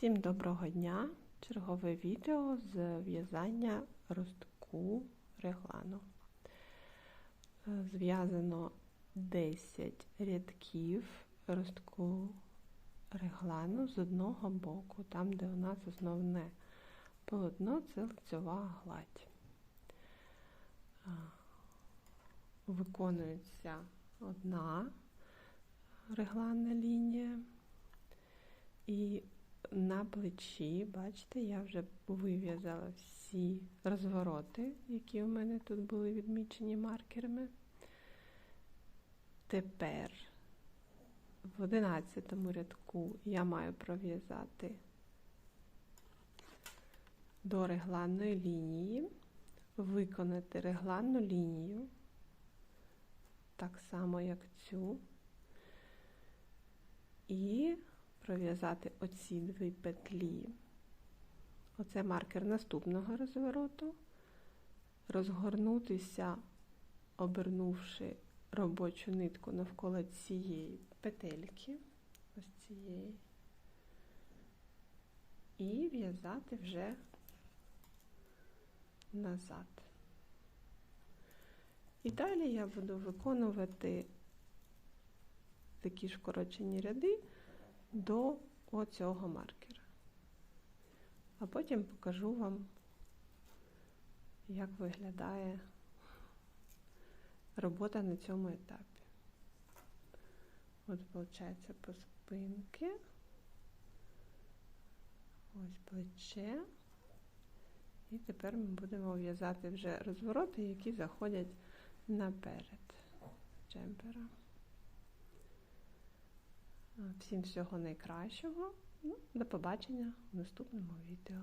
Всім доброго дня! Чергове відео з в'язання ростку реглану. Е, Зв'язано 10 рядків ростку реглану з одного боку, там, де у нас основне полотно це лицьова гладь. Е, Виконується одна регланна лінія. І на плечі, бачите, я вже вив'язала всі розвороти, які у мене тут були відмічені маркерами. Тепер в 11 рядку я маю пров'язати до регланної лінії, виконати регланну лінію, так само, як цю, і пров'язати оці дві петлі. Оце маркер наступного розвороту, розгорнутися, обернувши робочу нитку навколо цієї петельки, ось цієї, і в'язати вже назад. І далі я буду виконувати такі ж вкорочені ряди до оцього маркера. А потім покажу вам, як виглядає робота на цьому етапі. От, виходить, по спинки, ось плече. І тепер ми будемо в'язати вже розвороти, які заходять наперед джемпера. Всім всього найкращого. Ну, До побачення в наступному відео.